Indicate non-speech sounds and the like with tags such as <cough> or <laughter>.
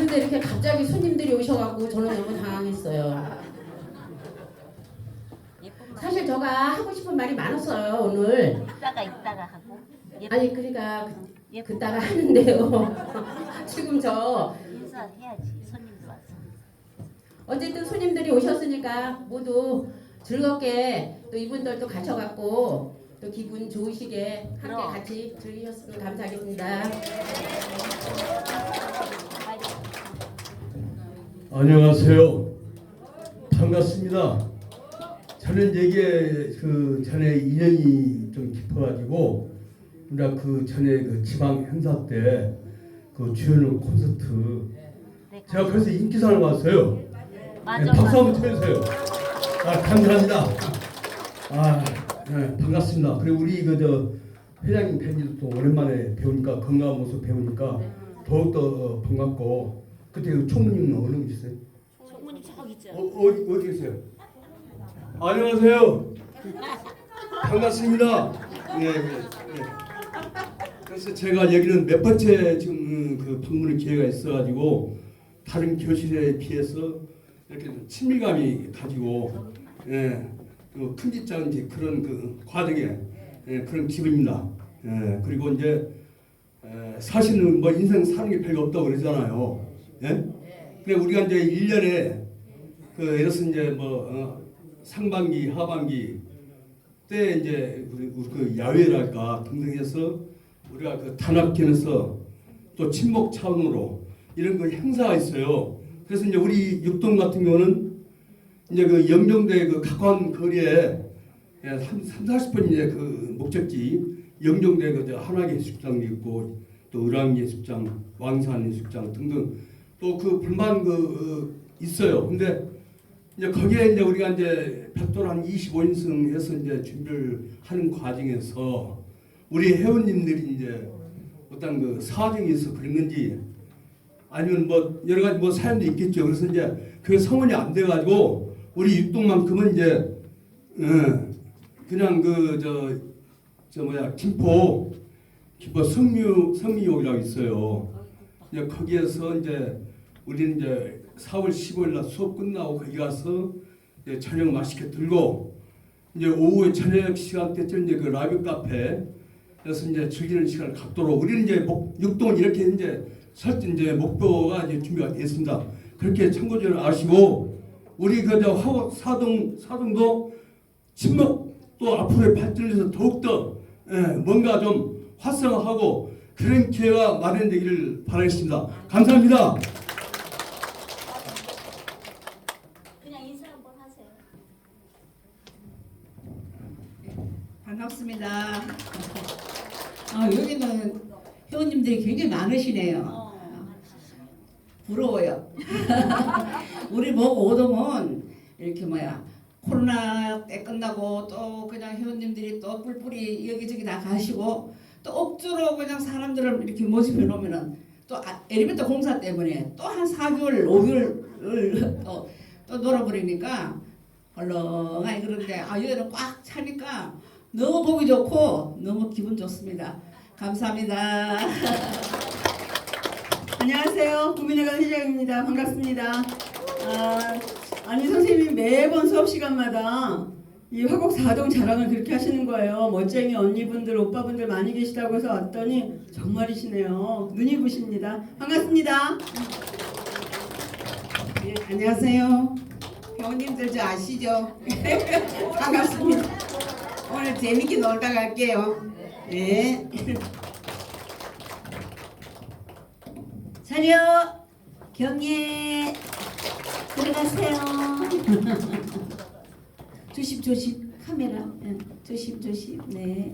근데 이렇게 갑자기 손님들이 오셔갖고 저는 너무 당황했어요. 사실 제가 하고 싶은 말이 많았어요 오늘. 이따가 이따가 하고 아니 그러니까 그- 그따가 하는데요. <laughs> 지금 저 인사해야지 손님들 와서 어쨌든 손님들이 오셨으니까 모두 즐겁게 또 이분들도 가셔갖고 또 기분 좋으시게 함께. 같이 즐기셨으면 감사하겠습니다. 안녕하세요. 반갑습니다. 저는 이게 그 전에 인연이 좀 깊어가지고 우리가 그 전에 그 지방 행사 때 그 주연우 콘서트 네, 제가 그래서 인기상을 왔어요. 맞아 네, 박수 한번 쳐주세요. 아 감사합니다. 아 네, 반갑습니다. 그리고 우리 그저 회장님 팬들도 또 오랜만에 배우니까 건강한 모습 배우니까 더욱더 어, 반갑고 그때 그 총무님은 어느 분이세요? 총무님 저기 있죠 어, 어디 어디 계세요? 안녕하세요. 반갑습니다. 예, 예, 예. 그래서 제가 여기는 몇 번째 지금 음, 그 방문의 기회가 있어가지고 다른 교실에 비해서 이렇게 좀 친밀감이 가지고 예, 그 큰지 작은지 그런 그 과정에 예, 그런 기분입니다. 예, 그리고 이제 에, 사실은 뭐 인생 사는 게 별거 없다고 그러잖아요. 예? 근데 우리가 이제 1년에 그 예를 들어서 이제 뭐 어, 상반기, 하반기 때 이제 우리, 그 야외랄까 등등 해서 우리가 그 단합견에서 또 친목 차원으로 이런 그 행사가 있어요. 그래서 이제 우리 육동 같은 경우는 이제 그 영종대 그 가까운 거리에 예, 한 3, 40분 이제 그 목적지 영종대 그 한화계 해수욕장도 있고 또 을왕리 해수욕장, 왕산 해수욕장 등등 또 그 불만 그 어, 있어요. 근데 이제 거기에 이제 우리가 이제 별도로 한 25인승 해서 이제 준비를 하는 과정에서 우리 회원님들이 이제 어떤 그 사정이 있어 그런 건지 아니면 뭐 여러 가지 뭐 사연도 있겠죠. 그래서 이제 그 성원이 안 돼가지고 우리 육동만큼은 이제 어, 그냥 그저저 뭐야 김포 김포 성묘 성미욕이라고 있어요. 이제 거기에서 이제 우리는 이제 4월 15일 날 수업 끝나고 거기 가서 이제 저녁 맛있게 들고 이제 오후에 저녁 시간대쯤 이제 그 라이브 카페에서 이제 즐기는 시간을 갖도록 우리는 이제 목, 육동은 이렇게 이제 설정 이제 목표가 이제 준비가 됐습니다. 그렇게 참고를 아시고 우리 그저 하고 사동 사동도 친목 또 앞으로의 발전을 위해서 더욱더 예, 뭔가 좀 활성화하고 그런 기회가 마련되기를 바라겠습니다. 감사합니다. 그냥 인사 한번 하세요 반갑습니다. 아, 여기는 회원님들이 굉장히 많으시네요. 어. 부러워요. <laughs> 우리 뭐 오동은 이렇게 뭐야 코로나 때 끝나고 또 그냥 회원님들이 또 뿔뿔이 여기저기 다 가시고 또 억지로 그냥 사람들을 이렇게 모집해 놓으면은 또 아- 엘리베이터 공사 때문에 또 한 4개월, 5개월 또, 또 놀아버리니까 헐렁하니 그런데 아 여기는 꽉 차니까 너무 보기 좋고 너무 기분 좋습니다. 감사합니다. <laughs> 안녕하세요. 국민회관 회장입니다. 반갑습니다. 아, 아니 선생님이 매번 수업 시간마다 이 화곡 사동 자랑을 그렇게 하시는 거예요. 멋쟁이 언니분들, 오빠분들 많이 계시다고 해서 왔더니 정말이시네요. 눈이 부십니다. 반갑습니다. 네, 안녕하세요. 회원님들 저 아시죠? <laughs> 반갑습니다. 오늘 재밌게 놀다 갈게요. 네. 차려 경례 들어가세요. <laughs> 조심 조심. 카메라. 응, 조심 조심. 네.